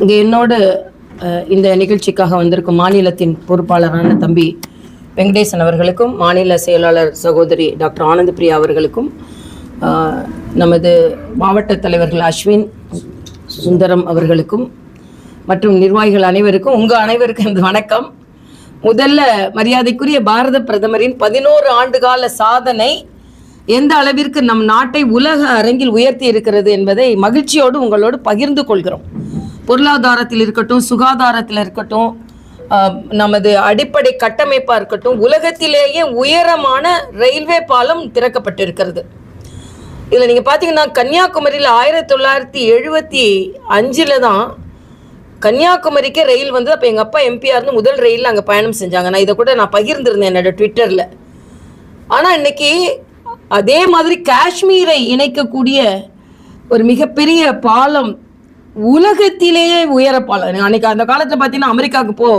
இங்கே என்னோடு இந்த நிகழ்ச்சிக்காக வந்திருக்கும் மாநிலத்தின் பொறுப்பாளரான தம்பி வெங்கடேசன் அவர்களுக்கும் மாநில செயலாளர் சகோதரி டாக்டர் ஆனந்த பிரியா அவர்களுக்கும் நமது மாவட்ட தலைவர்கள் அஸ்வின் சுந்தரம் அவர்களுக்கும் மற்றும் நிர்வாகிகள் அனைவருக்கும் உங்கள் அனைவருக்கும் இந்த வணக்கம். முதல்ல மரியாதைக்குரிய பாரத பிரதமரின் பதினோரு ஆண்டுகால சாதனை எந்த அளவிற்கு நம் நாட்டை உலக அரங்கில் உயர்த்தி இருக்கிறது என்பதை மகிழ்ச்சியோடு உங்களோடு பகிர்ந்து கொள்கிறோம். பொருளாதாரத்தில் இருக்கட்டும் சுகாதாரத்தில் இருக்கட்டும் நமது அடிப்படை கட்டமைப்பாக இருக்கட்டும் உலகத்திலேயே உயரமான ரயில்வே பாலம் திறக்கப்பட்டிருக்கிறது. இதில் நீங்கள் பார்த்தீங்கன்னா கன்னியாகுமரியில் ஆயிரத்தி தொள்ளாயிரத்தி எழுபத்தி அஞ்சில் தான் கன்னியாகுமரிக்கே ரயில் வந்து அப்போ எங்கள் அப்பா எம்பியாக இருந்து முதல் ரயிலில் அங்கே பயணம் செஞ்சாங்க. நான் இதை கூட நான் பகிர்ந்திருந்தேன் என்னோட ட்விட்டரில். ஆனால் இன்னைக்கு அதே மாதிரி காஷ்மீரை இணைக்கக்கூடிய ஒரு மிகப்பெரிய பாலம் உலகத்திலேயே உயர பாலம் அன்னைக்கு அந்த காலத்தில் பார்த்தீங்கன்னா அமெரிக்காவுக்கு போ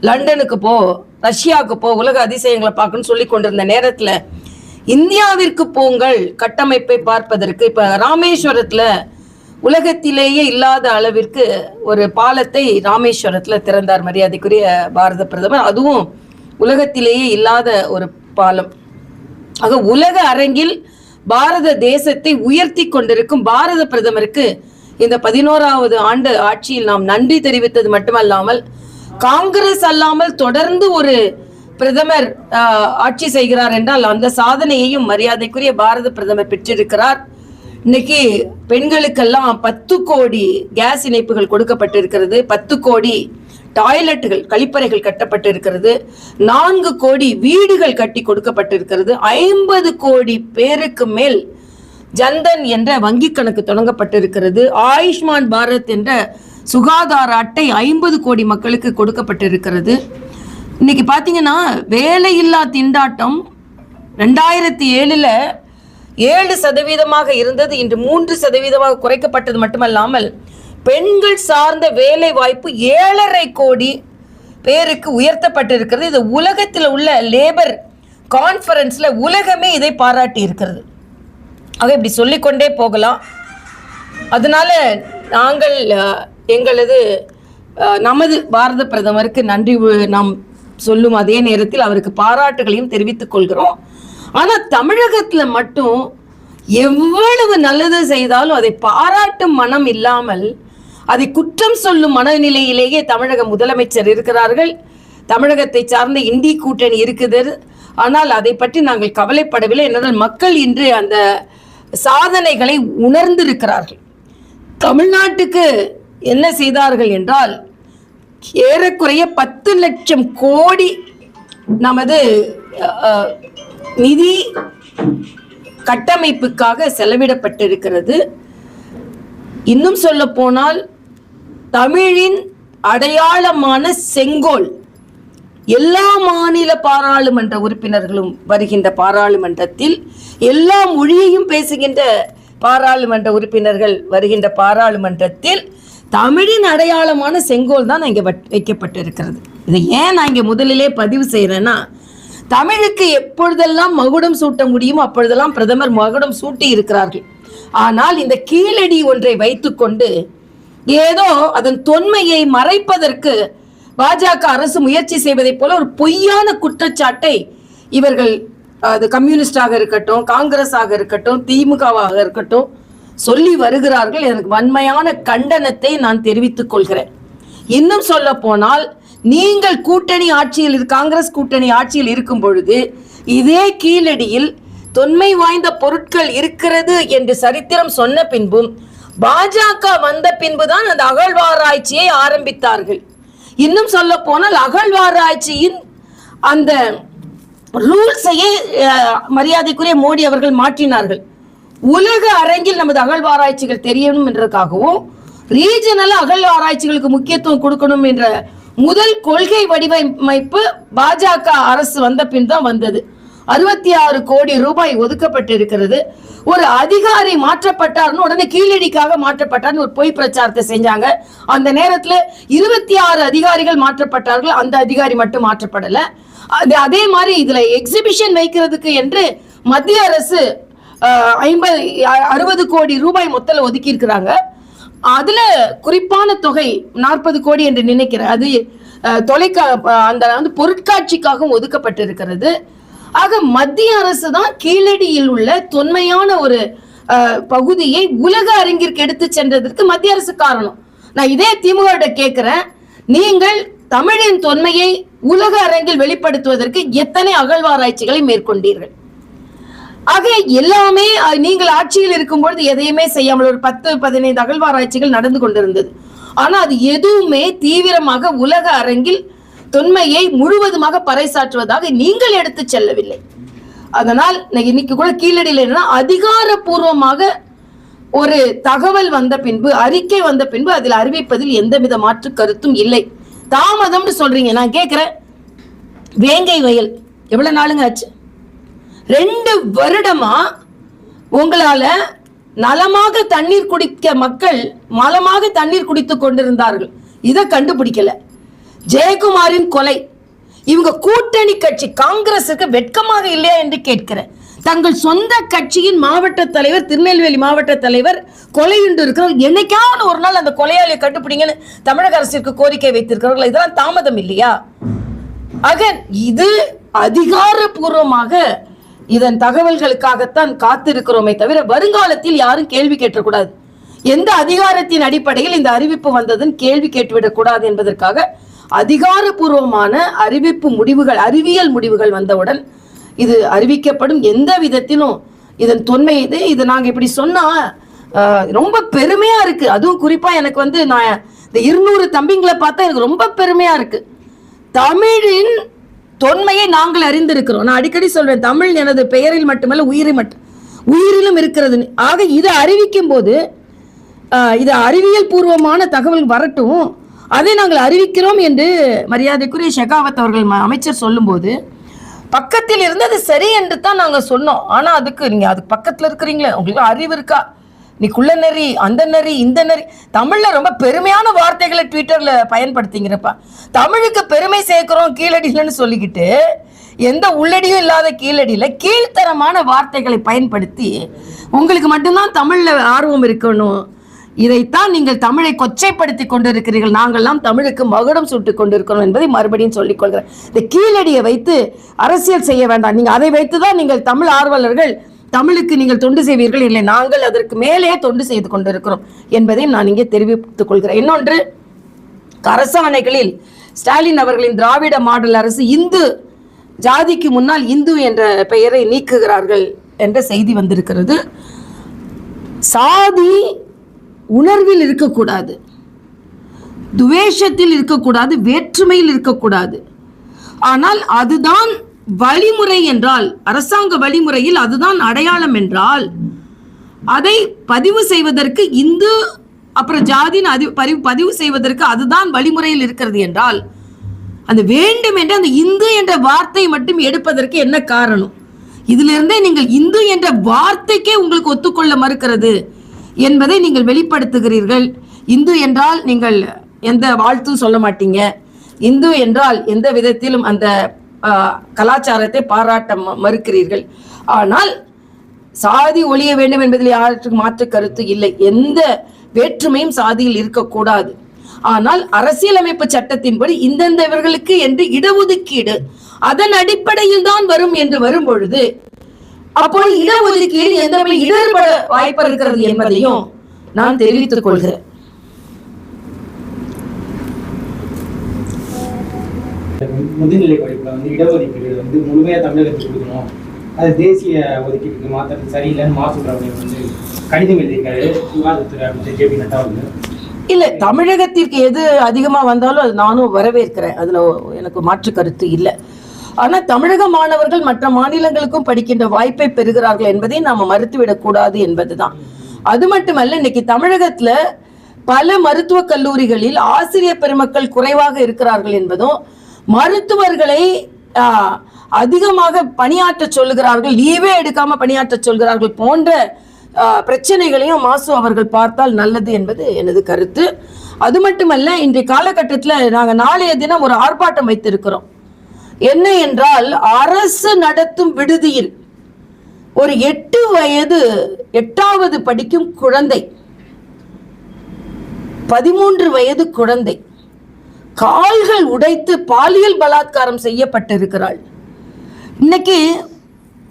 லண்டனுக்கு போ ரஷ்யாவுக்கு போ உலக அதிசயங்களை பார்க்கணும்னு சொல்லி கொண்டிருந்த நேரத்தில் இந்தியாவிற்கு போங்கள் கட்டமைப்பை பார்ப்பதற்கு இப்போ ராமேஸ்வரத்தில் உலகத்திலேயே இல்லாத அளவிற்கு ஒரு பாலத்தை ராமேஸ்வரத்தில் திறந்தார் மரியாதைக்குரிய பாரத பிரதமர். அதுவும் உலகத்திலேயே இல்லாத ஒரு பாலம். ஆக உலக அரங்கில் பாரத தேசத்தை உயர்த்தி கொண்டிருக்கும் பாரத பிரதமருக்கு இந்த பதினோராவது ஆண்டு ஆட்சியில் நாம் நன்றி தெரிவித்தது மட்டுமல்லாமல் காங்கிரஸ் அல்லாமல் தொடர்ந்து ஒரு பிரதமர் ஆட்சி செய்கிறார் என்றால் அந்த சாதனையையும் மரியாதைக்குரிய பாரத பிரதமர் பெற்றிருக்கிறார். இன்னைக்கு பெண்களுக்கெல்லாம் பத்து கோடி கேஸ் இணைப்புகள் கொடுக்கப்பட்டிருக்கிறது பத்து கோடி டாய்லெட்டுகள் கழிப்பறைகள் கட்டப்பட்டிருக்கிறது நான்கு கோடி வீடுகள் கட்டி கொடுக்கப்பட்டிருக்கிறது ஐம்பது கோடி பேருக்கு மேல் ஜன்தன் என்ற வங்கி கணக்கு தொடங்கப்பட்டிருக்கிறது. ஆயுஷ்மான் பாரத் என்ற சுகாதார அட்டை ஐம்பது கோடி மக்களுக்கு கொடுக்கப்பட்டிருக்கிறது. இன்னைக்கு பார்த்தீங்கன்னா வேலையில்லா திண்டாட்டம் ரெண்டாயிரத்தி ஏழில் ஏழு சதவீதமாக இருந்தது. இன்று மூன்று சதவீதமாக குறைக்கப்பட்டது மட்டுமல்லாமல் பெண்கள் சார்ந்த வேலை வாய்ப்பு ஏழரை கோடி பேருக்கு உயர்த்தப்பட்டிருக்கிறது. இது உலகத்தில் உள்ள லேபர் கான்ஃபரன்ஸில் உலகமே இதை பாராட்டி இருக்கிறது ஆக இப்படி சொல்லிக்கொண்டே போகலாம். அதனால நாங்கள் எங்களது நமது பாரத பிரதமருக்கு நன்றி நாம் சொல்லும் அதே நேரத்தில் அவருக்கு பாராட்டுகளையும் தெரிவித்துக் கொள்கிறோம். ஆனால் தமிழகத்தில் மட்டும் எவ்வளவு நல்லது செய்தாலும் அதை பாராட்டும் மனம் இல்லாமல் அதை குற்றம் சொல்லும் மனநிலையிலேயே தமிழக முதலமைச்சர் இருக்கிறார்கள். தமிழகத்தை சார்ந்த இந்தி கூட்டணி இருக்குது ஆனால் அதை பற்றி நாங்கள் கவலைப்படவில்லை. என்றால் மக்கள் இன்று அந்த சாதனைகளை உணர்ந்திருக்கிறார்கள். தமிழ்நாட்டுக்கு என்ன செய்தார்கள் என்றால் ஏறக்குறைய பத்து லட்சம் கோடி நமது நிதி கட்டமைப்புக்காக செலவிடப்பட்டிருக்கிறது. இன்னும் சொல்ல போனால் தமிழின் அடையாளமான செங்கோல் எல்லா மாநில பாராளுமன்ற உறுப்பினர்களும் வருகின்ற பாராளுமன்றத்தில் எல்லா மொழியையும் பேசுகின்ற பாராளுமன்ற உறுப்பினர்கள் வருகின்ற பாராளுமன்றத்தில் தமிழின் அடையாளமான செங்கோல் தான் இங்கே வைக்கப்பட்டிருக்கிறது. இதை ஏன் நான் இங்கே முதலிலே பதிவு செய்கிறேன்னா தமிழுக்கு எப்பொழுதெல்லாம் மகுடம் சூட்ட முடியுமோ அப்பொழுதெல்லாம் பிரதமர் மகுடம் சூட்டி இருக்கிறார்கள். ஆனால் இந்த கீழடி ஒன்றை வைத்துக்கொண்டு ஏதோ அதன் தொன்மையை மறைப்பதற்கு பாஜக அரசு முயற்சி செய்வதைப் போல ஒரு பொய்யான குற்றச்சாட்டை இவர்கள் அது கம்யூனிஸ்டாக இருக்கட்டும் காங்கிரஸாக இருக்கட்டும் திமுகவாக இருக்கட்டும் சொல்லி வருகிறார்கள். எனக்கு வன்மையான கண்டனத்தை நான் தெரிவித்துக் கொள்கிறேன். இன்னும் சொல்ல போனால் நீங்கள் கூட்டணி ஆட்சியில் காங்கிரஸ் கூட்டணி ஆட்சியில் இருக்கும் பொழுது இதே கீழடியில் தொன்மை வாய்ந்த பொருட்கள் இருக்கிறது என்று சரித்திரம் சொன்ன பின்பும் பாஜக வந்த பின்புதான் அந்த அகழ்வாராய்ச்சியை ஆரம்பித்தார்கள். இன்னும் சொல்ல போனால் அகழ்வாராய்ச்சியின் அந்த ரூல்ஸையே மரியாதைக்குரிய மோடி அவர்கள் மாற்றினார்கள். உலக அரங்கில் நமது அகழ்வாராய்ச்சிகள் தெரியணும் என்றதுக்காகவும் ரீஜனல் அகழ்வாராய்ச்சிகளுக்கு முக்கியத்துவம் கொடுக்கணும் என்ற முதல் கொள்கை வடிவமைப்பு பாஜக அரசு வந்த பின் தான் வந்தது. அறுபத்தி ஆறு கோடி ரூபாய் ஒதுக்கப்பட்டிருக்கிறது. ஒரு அதிகாரி மாற்றப்பட்டார்னு உடனே கீழடிக்காக மாற்றப்பட்டார்னு ஒரு பொய் பிரச்சாரத்தை செஞ்சாங்க. அந்த நேரத்துல இருபத்தி ஆறு அதிகாரிகள் மாற்றப்பட்டார்கள். அந்த அதிகாரி மட்டும் மாற்றப்படல. அது அதே மாதிரி இதுல எக்ஸிபிஷன் வைக்கிறதுக்கு என்று மத்திய அரசு ஐம்பது அறுபது கோடி ரூபாய் மொத்தல ஒதுக்கி இருக்கிறாங்க அதுல குறிப்பான தொகை நாற்பது கோடி என்று நினைக்கிறேன். அது தொலைக்கா அந்த வந்து பொருட்காட்சிக்காகவும் ஒதுக்கப்பட்டிருக்கிறது. ஆக மத்திய அரசு தான் கீழடியில் உள்ள தொன்மையான ஒரு பகுதியை உலக அரங்கிற்கு எடுத்து சென்றதற்கு மத்திய அரசு காரணம். நான் இதே திமுக கேட்கிறேன் நீங்கள் தமிழின் தொன்மையை உலக அரங்கில் வெளிப்படுத்துவதற்கு எத்தனை அகழ்வாராய்ச்சிகளை மேற்கொண்டீர்கள்? ஆக எல்லாமே நீங்கள் ஆட்சியில் இருக்கும்பொழுது எதையுமே செய்யாமல் ஒரு பத்து பதினைந்து அகழ்வாராய்ச்சிகள் நடந்து கொண்டிருந்தது. ஆனா அது எதுவுமே தீவிரமாக உலக அரங்கில் தொன்மையை முழுவதுமாக பறைசாற்றுவதாக நீங்கள் எடுத்து செல்லவில்லை. அதனால் இன்னைக்கு கூட கீழடியில் என்னன்னா அதிகாரப்பூர்வமாக ஒரு தகவல் வந்த பின்பு அறிக்கை வந்த பின்பு அதில் அறிவிப்பதில் எந்தவித மாற்று கருத்தும் இல்லை. தாமதம்னு சொல்றீங்க. நான் கேட்கிறேன். வேங்கை வயல் எவ்வளவு நாளுங்க ஆச்சு? ரெண்டு வருடமா உங்களால நலமாக தண்ணீர் குடிக்க மக்கள் மலமாக தண்ணீர் குடித்துக் கொண்டிருந்தார்கள். இதை கண்டுபிடிக்கல. ஜெயக்குமாரின் கொலை. இவங்க கூட்டணி கட்சி காங்கிரசுக்கு வெட்கமாக இல்லையா என்று கேட்கிறேன். தங்கள் சொந்த கட்சியின் மாவட்ட தலைவர் திருநெல்வேலி மாவட்ட தலைவர் கொலையுண்டு இருக்கிறார். என்னைக்காவது ஒரு நாள் அந்த கொலையாளியை கண்டுபிடிங்கன்னு தமிழக அரசிற்கு கோரிக்கை வைத்திருக்கிறார்கள். இதெல்லாம் தாமதம் இல்லையா? ஆக இது அதிகாரபூர்வமாக இதன் தகவல்களுக்காகத்தான் காத்திருக்கிறோமே தவிர வருங்காலத்தில் யாரும் கேள்வி கேட்டக்கூடாது. எந்த அதிகாரத்தின் அடிப்படையில் இந்த அறிவிப்பு வந்ததுன்னு கேள்வி கேட்டுவிடக் கூடாது என்பதற்காக அதிகாரப்பூர்வமான அறிவிப்பு முடிவுகள் அறிவியல் முடிவுகள் வந்தவுடன் இது அறிவிக்கப்படும். எந்த விதத்திலும் இதன் தொன்மை இது. இது நாங்கள் இப்படி சொன்னால் ரொம்ப பெருமையாக இருக்குது அதுவும் குறிப்பாக எனக்கு வந்து நான் இந்த இருநூறு தம்பிங்களை பார்த்தா எனக்கு ரொம்ப பெருமையாக இருக்குது தமிழின் தொன்மையை நாங்கள் அறிந்திருக்கிறோம். நான் அடிக்கடி சொல்வேன் தமிழ் எனது பெயரில் மட்டுமல்ல உயிரில் மட்டும் உயிரிலும் இருக்கிறது ஆக இதை அறிவிக்கும் போது இது அறிவியல் பூர்வமான தகவல் வரட்டும். அதை நாங்கள் அறிவிக்கிறோம் என்று மரியாதைக்குரிய ஷெகாவத் அவர்கள் ம- அமைச்சர் சொல்லும்போது பக்கத்தில் இருந்து அது சரி என்று தான் நாங்கள் சொன்னோம். ஆனால் அதுக்கு நீங்கள் அதுக்கு பக்கத்தில் இருக்கிறீங்களே உங்களுக்கு அறிவு இருக்கா? நீ குள்ள நெறி அந்த நெறி இந்த நெறி. தமிழில் ரொம்ப பெருமையான வார்த்தைகளை ட்விட்டரில் பயன்படுத்திங்கிறப்பா தமிழுக்கு பெருமை சேர்க்குறோம் கீழடியிலன்னு சொல்லிக்கிட்டு எந்த உள்ளடியும் இல்லாத கீழடியில் கீழ்த்தரமான வார்த்தைகளை பயன்படுத்தி உங்களுக்கு மட்டும்தான் தமிழில் ஆர்வம் இருக்கணும் இதைத்தான் நீங்கள் தமிழை கொச்சைப்படுத்தி கொண்டிருக்கிறீர்கள். நாங்கள்லாம் தமிழுக்கு மகுடம் சுட்டுக் கொண்டிருக்கிறோம் என்பதை மறுபடியும் சொல்லிக் கொள்கிறேன். இந்த கீழடியை வைத்து அரசியல் செய்ய வேண்டாம். நீங்கள் அதை வைத்து தான் நீங்கள் தமிழ் ஆர்வலர்கள் தமிழுக்கு நீங்கள் தொண்டு செய்வீர்கள். இல்லை நாங்கள் அதற்கு மேலே தொண்டு செய்து கொண்டிருக்கிறோம் என்பதையும் நான் இங்கே தெரிவித்துக் கொள்கிறேன். இன்னொன்று அரசாணைகளில் ஸ்டாலின் அவர்களின் திராவிட மாடல் அரசு இந்து ஜாதிக்கு முன்னால் இந்து என்ற பெயரை நீக்குகிறார்கள் என்ற செய்தி வந்திருக்கிறது. சாதி உணர்வில் இருக்கக்கூடாது. துவேஷத்தில் இருக்கக்கூடாது வேற்றுமையில் இருக்கக்கூடாது. ஆனால் அதுதான் வழிமுறை என்றால் அரசாங்க வழிமுறையில் அதுதான் அடையாளம் என்றால் அதை பதிவு செய்வதற்கு இந்து அப்புறம் ஜாதின்னு அது பதிவு பதிவு செய்வதற்கு அதுதான் வழிமுறையில் இருக்கிறது என்றால் அந்த வேண்டும் என்ற அந்த இந்து என்ற வார்த்தை மட்டும் எடுப்பதற்கு என்ன காரணம்? இதிலிருந்தே நீங்கள் இந்து என்ற வார்த்தைக்கே உங்களுக்கு ஒத்துக்கொள்ள மறுக்கிறது. என்பதை நீங்கள் வெளிப்படுத்துகிறீர்கள். இந்து என்றால் நீங்கள் எந்த வாழ்த்தும் சொல்ல மாட்டீங்க. இந்து என்றால் எந்த விதத்திலும் அந்த கலாச்சாரத்தை பாராட்ட ம- மறுக்கிறீர்கள். ஆனால் சாதி ஒழிய வேண்டும் என்பதில் யாருக்கு மாற்று கருத்து இல்லை. எந்த வேற்றுமையும் சாதியில் இருக்கக்கூடாது. ஆனால் அரசியலமைப்பு சட்டத்தின்படி இந்தந்த இவர்களுக்கு என்று இடஒதுக்கீடு அதன் அடிப்படையில் தான் வரும் என்று வரும் பொழுது அப்போ இடஒதுக்கீடு எந்த இடர்பட வாய்ப்பு இருக்கிறது என்பதையும் நான் தெரிவித்துக் கொள்கிறேன். முதுநிலை படிப்புல வந்து இடஒதுக்கீடு வந்து முழுமையா தமிழகத்துக்கு கொடுக்கணும். அது தேசிய ஒதுக்கீட்டுக்கு மாத்திரம் சரியில்லைன்னு மா சுப்பிரமணியம் வந்து கடிதம் எழுதியிருக்காரு. விவாதத்துறை அமைச்சர் ஜே பி நட்டா வந்து இல்ல தமிழகத்திற்கு எது அதிகமா வந்தாலும் அது நானும் வரவேற்கிறேன். அதுல எனக்கு மாற்று கருத்து இல்லை. ஆனால் தமிழக மாணவர்கள் மற்ற மாநிலங்களுக்கும் படிக்கின்ற வாய்ப்பை பெறுகிறார்கள் என்பதை நாம் மறுத்துவிடக் கூடாது என்பதுதான். அது மட்டுமல்ல இன்னைக்கு தமிழகத்துல பல மருத்துவக் கல்லூரிகளில் ஆசிரியர் பெருமக்கள் குறைவாக இருக்கிறார்கள் என்பதும் மருத்துவர்களை அதிகமாக பணியாற்ற சொல்லுகிறார்கள் லீவே எடுக்காம பணியாற்ற சொல்கிறார்கள் போன்ற பிரச்சனைகளையும் மாசு அவர்கள் பார்த்தால் நல்லது என்பது எனது கருத்து. அது மட்டுமல்ல இன்றைய காலகட்டத்தில் நாங்கள் நாளைய தினம் ஒரு ஆர்ப்பாட்டம் வைத்திருக்கிறோம். என்ன என்றால் அரசு நடத்தும் விடுதியில் ஒரு எட்டு வயது எட்டாவது படிக்கும் குழந்தை பதிமூன்று வயது குழந்தை கால்கள் உடைத்து பாலியல் பலாத்காரம் செய்யப்பட்டிருக்கிறாள். இன்னைக்கு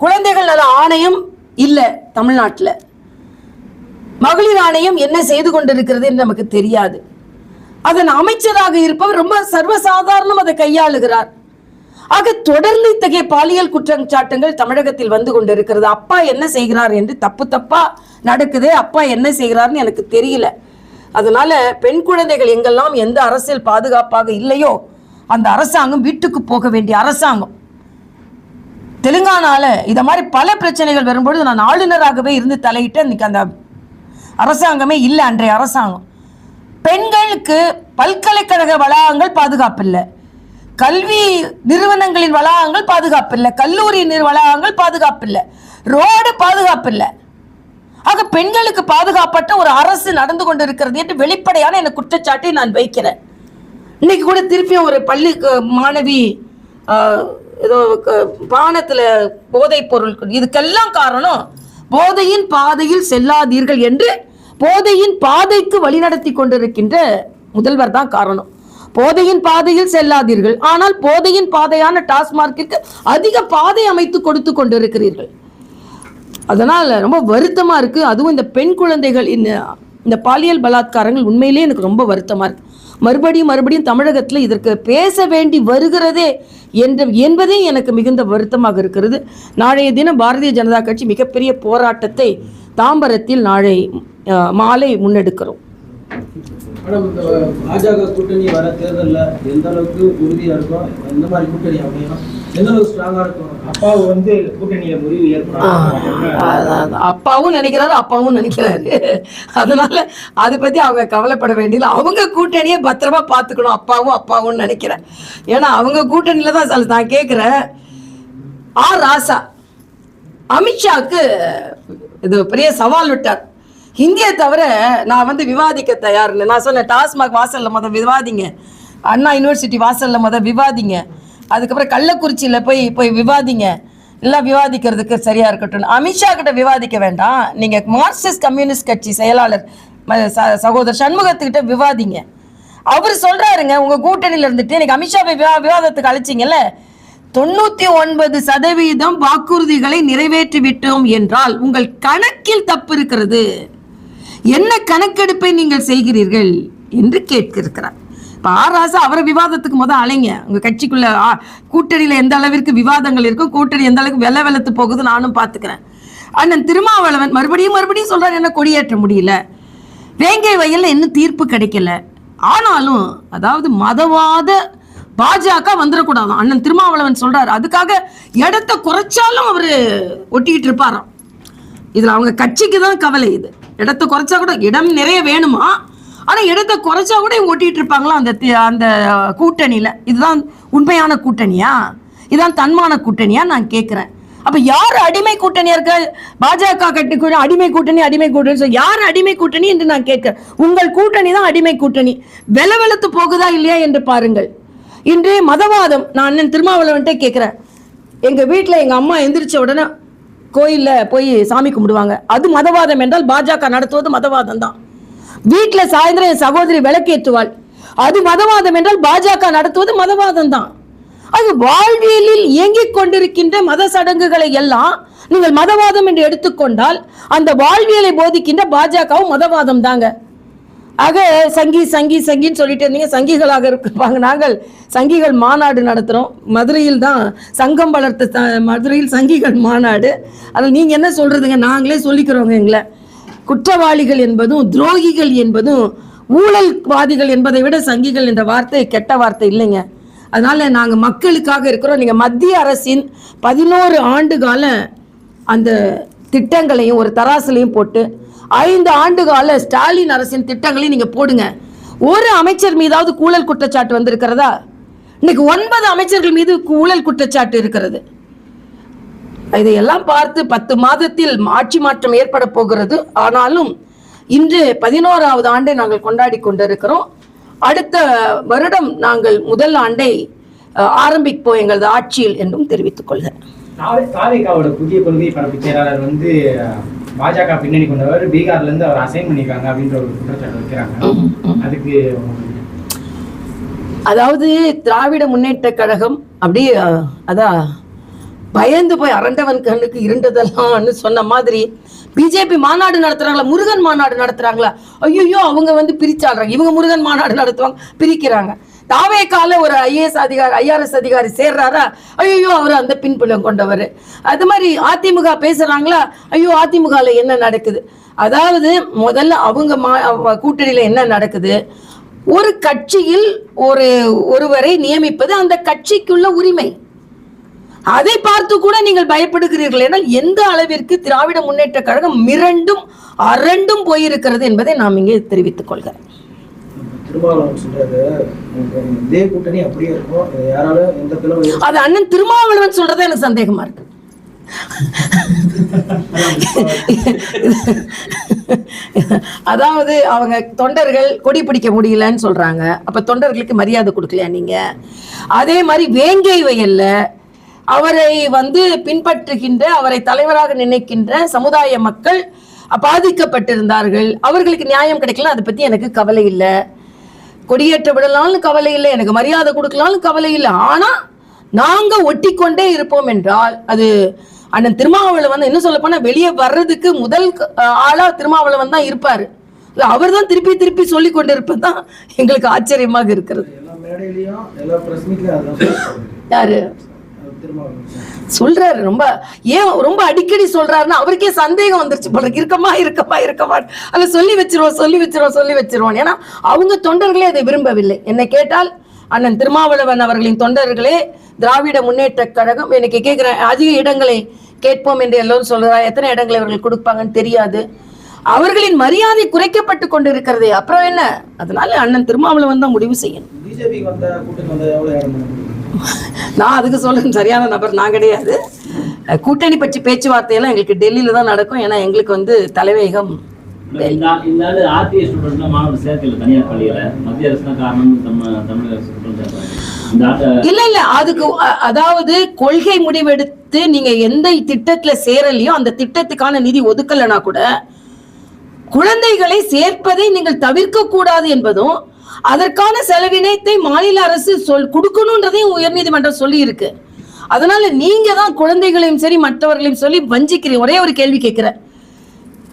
குழந்தைகள் நல ஆணையம் இல்லை தமிழ்நாட்டில். மகளிர் ஆணையம் என்ன செய்து கொண்டிருக்கிறது என்று நமக்கு தெரியாது. அதன் அமைச்சராக இருப்பவர் ரொம்ப சர்வசாதாரணம் அதை கையாளுகிறார். ஆக தொடர்ந்து இத்தகைய பாலியல் குற்றச்சாட்டுகள் தமிழகத்தில் வந்து கொண்டிருக்கிறது. அப்பா என்ன செய்கிறார் என்று தப்பு தப்பா நடக்குது அப்பா என்ன செய்கிறார்னு எனக்கு தெரியல. அதனால பெண் குழந்தைகள் எங்கெல்லாம் எந்த அரசியல் பாதுகாப்பாக இல்லையோ அந்த அரசாங்கம் வீட்டுக்கு போக வேண்டிய அரசாங்கம். தெலுங்கானால இத மாதிரி பல பிரச்சனைகள் வரும்பொழுது நான் ஆளுநராகவே இருந்து தலையிட்டு அன்னைக்கு அந்த அரசாங்கமே இல்லை அன்றைய அரசாங்கம். பெண்களுக்கு பல்கலைக்கழக வளாகங்கள் பாதுகாப்பு இல்லை. கல்வி நிறுவனங்களின் வளாகங்கள் பாதுகாப்பு இல்லை கல்லூரி வளாகங்கள் பாதுகாப்பு இல்லை ரோடு பாதுகாப்பு இல்லை ஆக பெண்களுக்கு பாதுகாப்பற்ற ஒரு அரசு நடந்து கொண்டிருக்கிறது என்று வெளிப்படையான எனக்கு குற்றச்சாட்டை நான் வைக்கிறேன். இன்னைக்கு கூட திருப்பியும் ஒரு பள்ளி மாணவி ஏதோ பானத்தில் போதைப் பொருள் இதுக்கெல்லாம் காரணம் போதையின் பாதையில் செல்லாதீர்கள் என்று போதையின் பாதைக்கு வழிநடத்தி கொண்டிருக்கின்ற முதல்வர் தான் காரணம். போதையின் பாதையில் செல்லாதீர்கள். ஆனால் போதையின் பாதையான டாஸ்மார்க்கிற்கு அதிக பாதை அமைத்து கொடுத்து கொண்டிருக்கிறீர்கள். அதனால் ரொம்ப வருத்தமாக இருக்குது அதுவும் இந்த பெண் குழந்தைகள் இந்த இந்த பாலியல் பலாத்காரங்கள் உண்மையிலேயே எனக்கு ரொம்ப வருத்தமாக இருக்குது மறுபடியும் மறுபடியும் தமிழகத்தில் இதற்கு பேச வேண்டி வருகிறதே என்ற என்பதே எனக்கு மிகுந்த வருத்தமாக இருக்கிறது. நாளைய தினம் பாரதிய ஜனதா கட்சி மிகப்பெரிய போராட்டத்தை தாம்பரத்தில் நாளை மாலை முன்னெடுக்கிறோம். மேடம் இந்த பாஜக கூட்டணி வர தேர்தலில் எந்த அளவுக்கு உறுதியா இருக்கும் எந்த மாதிரி கூட்டணி அமையும் எந்த அளவுக்கு ஸ்ட்ராங்கா இருக்கும் அப்பாவு வந்து கூட்டணியில முறிவு ஏற்படும் அப்பாவும் நினைக்கிறாரு அப்பாவும் நினைக்கிறாரு. அதனால அதை பத்தி அவங்க கவலைப்பட வேண்டியது அவங்க கூட்டணியை பத்திரமா பார்த்துக்கணும். அப்பாவும் அப்பாவும் நினைக்கிறேன். ஏன்னா அவங்க கூட்டணியில தான் நான் கேட்குறேன் ஆர் ராசா. அமித்ஷாக்கு இது பெரிய சவால் விட்டார். ஹிந்தியை தவிர நான் வந்து விவாதிக்க தயார்னு நான் சொன்னேன் டாஸ்மாக் வாசலில் மொதல் விவாதிங்க. அண்ணா யூனிவர்சிட்டி வாசலில் மொதல் விவாதிங்க. அதுக்கப்புறம் கள்ளக்குறிச்சியில் போய் போய் விவாதிங்க. எல்லாம் விவாதிக்கிறதுக்கு சரியாக இருக்கட்டும். அமித்ஷா கிட்ட விவாதிக்க வேண்டாம். நீங்கள் மார்க்சிஸ்ட் கம்யூனிஸ்ட் கட்சி செயலாளர் ச- சகோதரர் சண்முகத்துக்கிட்ட விவாதிங்க. அவர் சொல்கிறாருங்க உங்கள் கூட்டணியில் இருந்துட்டு எனக்கு அமித்ஷாவை விவா விவாதத்துக்கு அழைச்சிங்கல்ல? தொண்ணூற்றி ஒன்பது சதவீதம் வாக்குறுதிகளை நிறைவேற்றி விட்டோம் என்றால் உங்கள் கணக்கில் தப்பு இருக்கிறது. என்ன கணக்கெடுப்பை நீங்கள் செய்கிறீர்கள் என்று கேட்கிருக்கிறார். இப்போ ஆர் ராசா அவரை விவாதத்துக்கு மொதல் அலைங்க உங்கள் கட்சிக்குள்ள கூட்டணியில் எந்த அளவிற்கு விவாதங்கள் இருக்கும் கூட்டணி எந்த அளவுக்கு வெள்ள வெள்ளத்து போகுது நானும் பார்த்துக்கிறேன். அண்ணன் திருமாவளவன் மறுபடியும் மறுபடியும் சொல்கிறார் என்ன கொடியேற்ற முடியல. வேங்கை வயலில் இன்னும் தீர்ப்பு கிடைக்கல. ஆனாலும் அதாவது மதவாத பாஜக வந்துடக்கூடாது அண்ணன் திருமாவளவன் சொல்கிறார் அதுக்காக இடத்த குறைச்சாலும் அவர் ஒட்டிக்கிட்டு இருப்பாராம். இதில் அவங்க கட்சிக்கு தான் கவலை இது. இடத்த குறைச்சா கூட இடம் நிறைய வேணுமா? ஆனா இடத்த குறைச்சா கூட இவங்க இருப்பாங்களா அந்த தி- அந்த கூட்டணியில? இதுதான் உண்மையான கூட்டணியா? இதுதான் தன்மான கூட்டணியா நான் கேட்கிறேன் அப்ப யார் அடிமை கூட்டணியா இருக்க? பாஜக கட்டி கூட அடிமை கூட்டணி அடிமை கூட்டணி. யார் அடிமை கூட்டணி என்று நான் கேட்கிறேன். உங்கள் கூட்டணி தான் அடிமை கூட்டணி. வெல வெளுத்து போகுதா இல்லையா என்று பாருங்கள். இன்று மதவாதம் நான் அண்ணன் திருமாவளவன்ட்டே கேட்கிறேன் எங்க வீட்டில் எங்க அம்மா எந்திரிச்ச உடனே கோயிலில் போய் சாமி கும்பிடுவாங்க. அது மதவாதம் என்றால் பாஜக நடத்துவது மதவாதம் தான். வீட்டில் சாயந்தரம் என் சகோதரி விளக்கேற்றுவாள். அது மதவாதம் என்றால் பாஜக நடத்துவது மதவாதம் தான். அது வாழ்வியலில் இயங்கிக் கொண்டிருக்கின்ற மத சடங்குகளை எல்லாம் நீங்கள் மதவாதம் என்று எடுத்துக்கொண்டால் அந்த வாழ்வியலை போதிக்கின்ற பாஜகவும் மதவாதம் தாங்க. ஆக சங்கி சங்கி சங்கின்னு சொல்லிட்டு இருந்தீங்க. சங்கிகளாக இருப்பாங்க. நாங்கள் சங்கிகள் மாநாடு நடத்துகிறோம் மதுரையில் தான் சங்கம் வளர்த்த மதுரையில் சங்கிகள் மாநாடு. அதில் நீங்கள் என்ன சொல்கிறதுங்க நாங்களே சொல்லிக்கிறோங்க எங்களை. குற்றவாளிகள் என்பதும் துரோகிகள் என்பதும் ஊழல்வாதிகள் என்பதை விட சங்கிகள் என்ற வார்த்தை கெட்ட வார்த்தை இல்லைங்க. அதனால் நாங்கள் மக்களுக்காக இருக்கிறோம். நீங்கள் மத்திய அரசின் பதினோரு ஆண்டு கால அந்த திட்டங்களையும் ஒரு தராசுலையும் போட்டு ஐந்து ஆண்டு கால ஸ்டாலின் அரசின் திட்டங்களையும் நீங்க போடுங்க. ஒரு அமைச்சர் மீதாவது கூழல் குற்றச்சாட்டு வந்திருக்கிறதா? இன்னைக்கு ஒன்பது அமைச்சர்கள் மீது ஊழல் குற்றச்சாட்டு இருக்கிறது. இதையெல்லாம் பார்த்து பத்து மாதத்தில் ஆட்சி மாற்றம் ஏற்பட போகிறது. ஆனாலும் இன்று பதினோராவது ஆண்டை நாங்கள் கொண்டாடி கொண்டிருக்கிறோம். அடுத்த வருடம் நாங்கள் முதல் ஆண்டை ஆரம்பிப்போம் எங்களது ஆட்சியில் என்றும் தெரிவித்துக் கொள்கிறேன். புதிய கொள்கை பரப்பு செயலாளர் வந்து பாஜக பின்னணி கொண்டவர் பீகார்ல இருந்து அவர் அசைன் பண்ணிருக்காங்க அப்படின்ற ஒரு குற்றச்சாட்டு வைக்கிறாங்க. அதுக்கு அதாவது திராவிட முன்னேற்ற கழகம் அப்படியே அதான் பயந்து போய் அரண்டவன் கண்ணுக்கு இருண்டதெல்லாம்னு சொன்ன மாதிரி பிஜேபி மாநாடு நடத்துறாங்களா? முருகன் மாநாடு நடத்துறாங்களா? ஐயோ அவங்க வந்து பிரிச்சாடுறாங்க. இவங்க முருகன் மாநாடு நடத்துவாங்க பிரிக்கிறாங்க. தாவே கால ஒரு ஐஏஎஸ் அதிகாரி ஐஆர்எஸ் அதிகாரி சேர்றாரா? ஐயோ அவர் அந்த பின்புலம் கொண்டவர். அது மாதிரி அதிமுக பேசுறாங்களா? ஐயோ அதிமுகவில் என்ன நடக்குது? அதாவது முதல்ல அவங்க மா கூட்டணியில் என்ன நடக்குது? ஒரு கட்சியில் ஒரு ஒருவரை நியமிப்பது அந்த கட்சிக்குள்ள உரிமை. அதை பார்த்து கூட நீங்கள் பயப்படுகிறீர்கள் என்றால் எந்த அளவிற்கு திராவிட முன்னேற்ற கழகம் மிரண்டும் அரண்டும் போயிருக்கிறது என்பதை நாம் இங்கே தெரிவித்துக் கொள்கிறேன் திருமாவளவன் சொல்றாரு இதே கூட்டணி அப்படியே இருக்கும். எந்த பிளவு அது அண்ணன் திருமாவளவன் சொல்றது எனக்கு சந்தேகமா இருக்கு. அதாவது அவங்க தொண்டர்கள் கொடி பிடிக்க முடியலன்னு சொல்றாங்க. அப்ப தொண்டர்களுக்கு மரியாதை கொடுக்கலையா நீங்க? அதே மாதிரி வேங்கை வயல்ல அவரை வந்து பின்பற்றுகின்ற அவரை தலைவராக நினைக்கின்ற சமுதாய மக்கள் பாதிக்கப்பட்டிருந்தார்கள் அவர்களுக்கு நியாயம் கிடைக்கல அதை பத்தி எனக்கு கவலை இல்லை. கொடியேற்ற விடலாம்னு கவலை இல்லை எனக்கு மரியாதை கொடுக்கலாம்னு கவலை இல்லை. ஆனா நாங்க ஒட்டிக்கொண்டே இருப்போம் என்றால் அது அண்ணன் திருமாவளவன் என்ன சொல்ல போனா வெளியே வர்றதுக்கு முதல் ஆளா திருமாவளவன் தான் இருப்பாரு. அவர் தான் திருப்பி திருப்பி சொல்லி கொண்டு இருப்பதுதான் எங்களுக்கு ஆச்சரியமாக இருக்கிறது. யாரு? சொல்றாரு ரொம்ப ஏன் ரொம்ப அடிக்கடி சொல்றாருன்னா அவருக்கே சந்தேகம் வந்துருச்சு போல இருக்கமா இருக்கமா இருக்கமா அதை சொல்லி வச்சிருவோம் சொல்லி வச்சிருவோம் சொல்லி வச்சிருவோம் ஏன்னா அவங்க தொண்டர்களே அதை விரும்பவில்லை. என்னை கேட்டால் அண்ணன் திருமாவளவன் அவர்களின் தொண்டர்களே திராவிட முன்னேற்ற கழகம் எனக்கு கேட்கிறேன் அதிக இடங்களை கேட்போம் என்று எல்லோரும் சொல்றா எத்தனை இடங்களை அவர்கள் கொடுப்பாங்கன்னு தெரியாது. அவர்களின் மரியாதை குறைக்கப்பட்டு கொண்டு இருக்கிறதே அப்புறம் என்ன? அதனால அண்ணன் திருமாவளவன் தான் முடிவு செய்யணும்? நான் அதுக்கு சொல்றேன் சரியான நபர் நான் கிடையாது. கூட்டணி பற்றி பேச்சுவார்த்தையெல்லாம் எங்களுக்கு டெல்லியில தான் நடக்கும். ஏன்னா எங்களுக்கு வந்து தலைவேகம் இல்ல இல்ல அதுக்கு அதாவது கொள்கை முடிவெடுத்து நீங்க எந்த திட்டத்துல சேரலையோ அந்த திட்டத்துக்கான நிதி ஒதுக்கலைனா கூட குழந்தைகளை சேர்ப்பதை நீங்கள் தவிர்க்க கூடாது என்பதும் அதற்கான செலவினத்தை மாநில அரசு சொல் கொடுக்கணுன்றதையும் உயர்நீதிமன்றம் சொல்லி இருக்கு அதனால நீங்க தான் குழந்தைகளையும் சரி மற்றவர்களையும் சொல்லி வஞ்சிக்கிறீங்க. ஒரே ஒரு கேள்வி கேட்கிறேன்.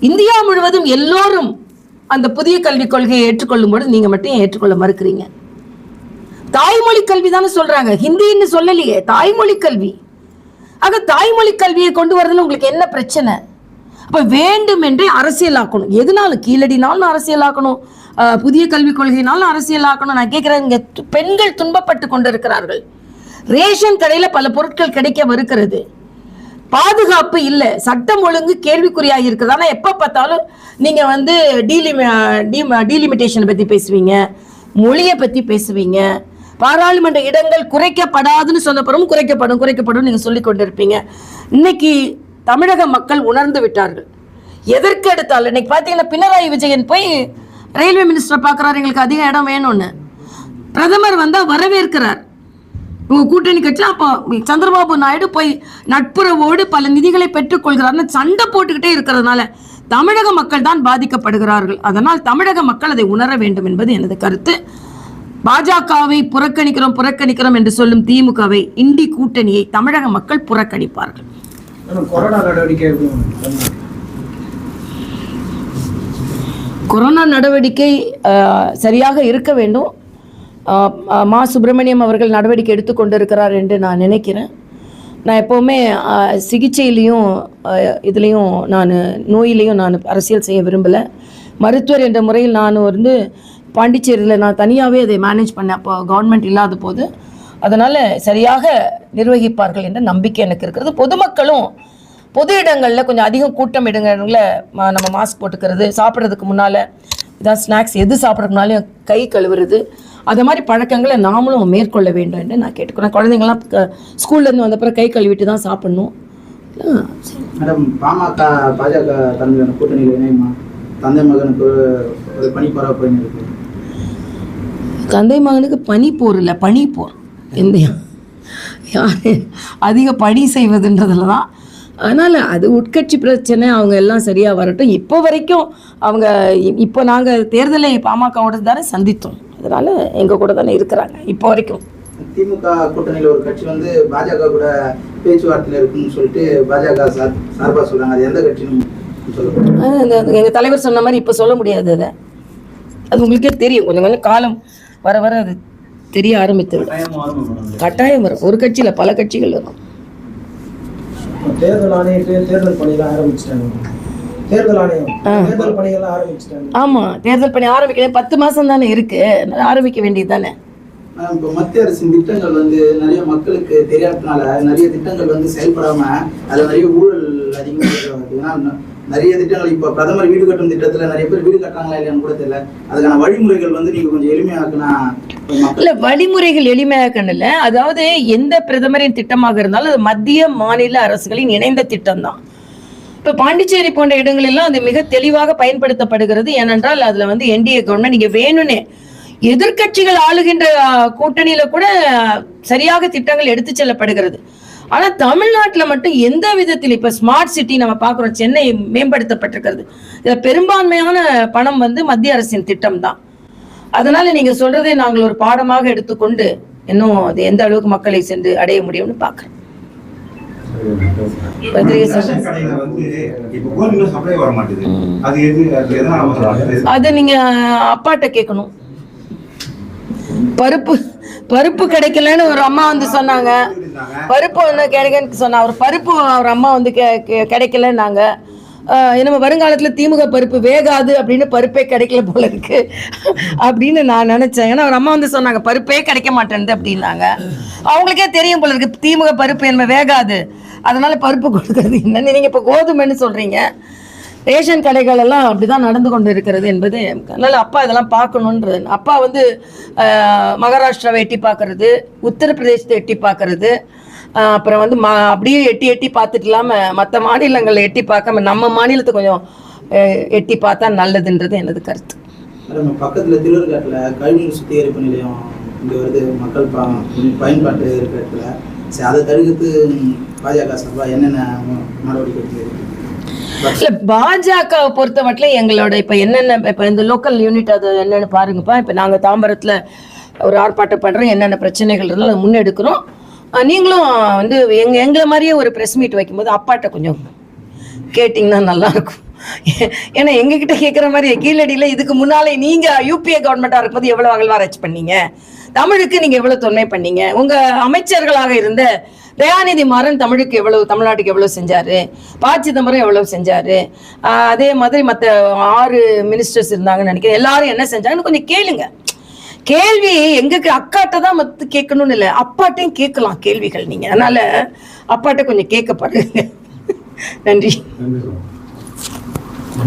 இந்தியா முழுவதும் எல்லோரும் அந்த புதிய கல்விக் கொள்கையை ஏற்றுக்கொள்ளும் பொழுது நீங்க மட்டும் ஏற்றுக்கொள்ள மறுக்கிறீங்க? தாய்மொழி கல்வி தானே சொல்றாங்க. ஹிந்தின்னு சொல்லலையே. தாய்மொழி கல்வி. ஆக தாய்மொழி கல்வியை கொண்டு வரதுல உங்களுக்கு என்ன பிரச்சனை? அப்போ வேண்டுமென்றே அரசியலாக்கணும். எதுனாலும் கீழடினாலும் அரசியலாக்கணும். புதிய கல்விக் கொள்கையினாலும் அரசியலாக்கணும். நான் கேட்குறேன் இங்கே பெண்கள் துன்பப்பட்டு கொண்டிருக்கிறார்கள். ரேஷன் கடையில் பல பொருட்கள் கிடைக்க வருகிறது பாதுகாப்பு இல்லை. சட்டம் ஒழுங்கு கேள்விக்குறியாக இருக்குது. ஆனால் எப்போ பார்த்தாலும் நீங்கள் வந்து டீலிமி டீலிமிட்டேஷனை பற்றி பேசுவீங்க. மொழியை பற்றி பேசுவீங்க. பாராளுமன்ற இடங்கள் குறைக்கப்படாதுன்னு சொன்னப்பறம் குறைக்கப்படும் குறைக்கப்படும் நீங்கள் சொல்லி கொண்டிருப்பீங்க. இன்னைக்கு தமிழக மக்கள் உணர்ந்து விட்டார்கள். எதற்கு எடுத்தாலும் இன்னைக்கு பார்த்தீங்கன்னா பினராயி விஜயன் போய் ரயில்வே மினிஸ்டர் பார்க்குறாரு எங்களுக்கு அதிக இடம் வேணும்னு. பிரதமர் வந்தால் வரவேற்கிறார். உங்க கூட்டணி கட்சி அப்போ சந்திரபாபு நாயுடு போய் நட்புறவோடு பல நிதிகளை பெற்றுக்கொள்கிறார்னு சண்டை போட்டுக்கிட்டே இருக்கிறதுனால தமிழக மக்கள் தான் பாதிக்கப்படுகிறார்கள். அதனால் தமிழக மக்கள் அதை உணர வேண்டும் என்பது எனது கருத்து. பாஜகவை புறக்கணிக்கிறோம் புறக்கணிக்கிறோம் என்று சொல்லும் திமுகவை இண்டி கூட்டணியை தமிழக மக்கள் புறக்கணிப்பார்கள். கொரோனா நடவடிக்கை கொரோனா நடவடிக்கை சரியாக இருக்க வேண்டும். மா சுப்பிரமணியம் அவர்கள் நடவடிக்கை எடுத்துக்கொண்டிருக்கிறார் என்று நான் நினைக்கிறேன். நான் எப்போவுமே சிகிச்சையிலையும் இதுலேயும் நான் நோயிலையும் நான் அரசியல் செய்ய விரும்பலை. மருத்துவர் என்ற முறையில் நான் வந்து பாண்டிச்சேரியில் நான் தனியாகவே அதை மேனேஜ் பண்ணேன். அப்போ கவர்மெண்ட் இல்லாத போது அதனால் சரியாக நிர்வகிப்பார்கள் என்ற நம்பிக்கை எனக்கு இருக்கிறது. பொதுமக்களும் பொது இடங்களில் கொஞ்சம் அதிகம் கூட்டம் இடங்களில் நம்ம மாஸ்க் போட்டுக்கிறது சாப்பிட்றதுக்கு முன்னால் இதான் ஸ்நாக்ஸ் எது சாப்பிட்றதுக்கு முன்னாலையும் கை கழுவுறது அது மாதிரி பழக்கங்களை நாமளும் மேற்கொள்ள வேண்டும் என்று நான் கேட்டுக்கிறேன். குழந்தைங்களாம் ஸ்கூல்லேருந்து வந்த பிறகு கை கழுவிட்டு தான் சாப்பிடணும். மேடம் பாமக பாஜக தலைமையிலான கூட்டணியில் இணையுமா? தந்தை மகனுக்கு ஒரு பணி பரவ போயின்னு இருக்கு தந்தை மகனுக்கு பனி போர் இல்லை பனி போர். எந்த யார்? அதிக பணி செய்வதுன்றதுல தான். அதனால் அது உட்கட்சி பிரச்சனை அவங்க எல்லாம் சரியாக வரட்டும். இப்போ வரைக்கும் அவங்க இப்போ நாங்கள் தேர்தலை பாமகவோட தானே சந்தித்தோம். அதனால் எங்கள் கூட தானே இருக்கிறாங்க இப்போ வரைக்கும். திமுக கூட்டணியில் ஒரு கட்சி வந்து பாஜக கூட பேச்சுவார்த்தையில் இருக்குன்னு சொல்லிட்டு பாஜக சார் சார்பாக சொல்றாங்க. அது எந்த கட்சின்னு எங்கள் தலைவர் சொன்ன மாதிரி இப்போ சொல்ல முடியாது அதை. அது உங்களுக்கே தெரியும். கொஞ்சம் கொஞ்சம் காலம் வர வர அது தெரிய ஆரம்பித்து. கட்டாயமா வரும். ஒரு கட்சியில் பல கட்சிகள் வரும். தேர்தல் ஆணையத்தை தேர்தல் பணியெல்லாம் ஆரம்பிச்சிட்டாங்க. தேர்தல் ஆணையம். தேர்தல் பணியெல்லாம் ஆரம்பிச்சிட்டாங்க. ஆமாம் தேர்தல் பணி ஆரம்பிக்கல பத்து மாதம் தானே இருக்குது ஆரம்பிக்க வேண்டியது தானே? இப்ப மத்திய அரசின் திட்டங்கள் வந்து நிறைய மக்களுக்கு தெரியாததுனால நிறைய திட்டங்கள் வந்து செயல்படாம அதுல நிறைய ஊழல் அதிகமாக. ஏன்னா நிறைய திட்டங்கள் இப்போ பிரதமர் வீடு கட்டும் திட்டத்தில் நிறைய பேர் வீடு கட்டுறாங்களா இல்லையான்னு கூட தெரியல. அதுக்கான வழிமுறைகள் வந்து நீங்கள் கொஞ்சம் எளிமையாக்குனா இல்ல வழிமுறைகள் எளிமையாக்கணும்ல அதாவது எந்த பிரதமரின் திட்டமாக இருந்தாலும் அது மத்திய மாநில அரசுகளின் இணைந்த திட்டம் தான் இப்ப பாண்டிச்சேரி போன்ற இடங்களெல்லாம் அது மிக தெளிவாக பயன்படுத்தப்படுகிறது. ஏனென்றால் அதுல வந்து என்டிஏ கவர்மெண்ட் நீங்க வேணும்னே எதிர்கட்சிகள் ஆளுகின்ற கூட்டணியில கூட சரியாக திட்டங்கள் எடுத்து செல்லப்படுகிறது. ஆனா தமிழ்நாட்டுல மட்டும் எந்த விதத்தில் இப்ப ஸ்மார்ட் சிட்டி நம்ம பார்க்கிறோம் சென்னை மேம்படுத்தப்பட்டிருக்கிறது. இதுல பெரும்பான்மையான பணம் வந்து மத்திய அரசின் திட்டம் தான் அதனால நீங்க சொல்றதை நாங்கள் ஒரு பாடமாக எடுத்துக்கொண்டு இன்னும் அது எந்த அளவுக்கு மக்களை சென்று அடைய முடியும்னு பார்க்கிறோம். பத்திரிகை ரேஷன் சொல்றேன். கடையில வந்து இப்ப கோதுமை சப்ளை வர மாட்டேது அது எது அது எதனால வர அதை நீங்க அப்பாட்ட கேட்கணும். பருப்பு பருப்பு கிடைக்கலன்னு ஒரு அம்மா வந்து சொன்னாங்க. பருப்பு வந்து கிடைக்கன்னு சொன்னா ஒரு பருப்பு ஒரு அம்மா வந்து கெ- கெ- கிடைக்கலன்னாங்க. ஆஹ் நம்ம வருங்காலத்தில் திமுக பருப்பு வேகாது அப்படின்னு பருப்பே கிடைக்கல போல இருக்கு அப்படின்னு நான் நினச்சேன். ஏன்னா ஒரு அம்மா வந்து சொன்னாங்க பருப்பே கிடைக்க மாட்டேன்து அப்படின்னாங்க. அவங்களுக்கே தெரியும் போல இருக்கு திமுக பருப்பு என்ன வேகாது. அதனால பருப்பு கொடுக்கறது என்னன்னு. நீங்கள் இப்போ கோதுமைன்னு சொல்கிறீங்க ரேஷன் கடைகள் எல்லாம் அப்படிதான் நடந்து கொண்டு இருக்கிறது என்பது அதனால அப்பா இதெல்லாம் பார்க்கணுன்றது அப்பா வந்து மகாராஷ்டிராவை எட்டி பார்க்கறது உத்தரப்பிரதேசத்தை எட்டி பார்க்கறது அப்புறம் வந்து ம அப்படியே எட்டி எட்டி பார்த்துட்டு இல்லாமல் மற்ற மாநிலங்களை எட்டி பார்க்காம நம்ம மாநிலத்தை கொஞ்சம் எட்டி பார்த்தா நல்லதுன்றது எனது கருத்து பக்கத்தில் பக்கத்துல திருவருக்காட்டுல கழிவுநீர் சுத்திகரிப்பு நிலையம் இங்கே வருது மக்கள் பா பயன்பாட்டு இருக்கிற இடத்துல சரி அதை தடுக்கிறது பாஜக சார்பாக என்னென்ன நடவடிக்கை எடுத்திருக்கு? இல்ல பாஜகவை பொறுத்த மட்டும் எங்களோட இப்ப என்னென்ன இப்ப இந்த லோக்கல் யூனிட் அது என்னன்னு பாருங்கப்பா. இப்ப நாங்க தாம்பரத்துல ஒரு ஆர்ப்பாட்டம் பண்றோம் என்னென்ன பிரச்சனைகள் இருந்தாலும் அதை முன்னெடுக்கிறோம். நீங்களும் வந்து எங்க எங்களை மாதிரியே ஒரு ப்ரெஸ் மீட் வைக்கும்போது அப்பாட்ட கொஞ்சம் கேட்டிங்கன்னா நல்லா இருக்கும் ஏன்னா எங்ககிட்ட கேட்குற மாதிரி கீழடியில் இதுக்கு முன்னாலே நீங்கள் யூபிஏ கவர்மெண்ட்டாக இருக்கும்போது எவ்வளோ அகழ்வாராய்ச்சி பண்ணீங்க? தமிழுக்கு நீங்க எவ்வளவு தொன்மை பண்ணீங்க? உங்க அமைச்சர்களாக இருந்த தயாநிதி மாறன் தமிழுக்கு எவ்வளவு தமிழ்நாட்டுக்கு எவ்வளவு செஞ்சாரு? ப. சிதம்பரம் எவ்வளவு செஞ்சாரு? அதே மாதிரி மற்ற ஆறு மினிஸ்டர்ஸ் இருந்தாங்கன்னு நினைக்கிறேன். எல்லாரும் என்ன செஞ்சாங்கன்னு கொஞ்சம் கேளுங்க. கேள்வி எங்களுக்கு அக்காட்ட தான் மத்து கேட்கணும்னு இல்லை. அப்பாட்டையும் கேட்கலாம் கேள்விகள் நீங்க. அதனால அப்பாட்ட கொஞ்சம் கேட்க பாருங்க. நன்றி.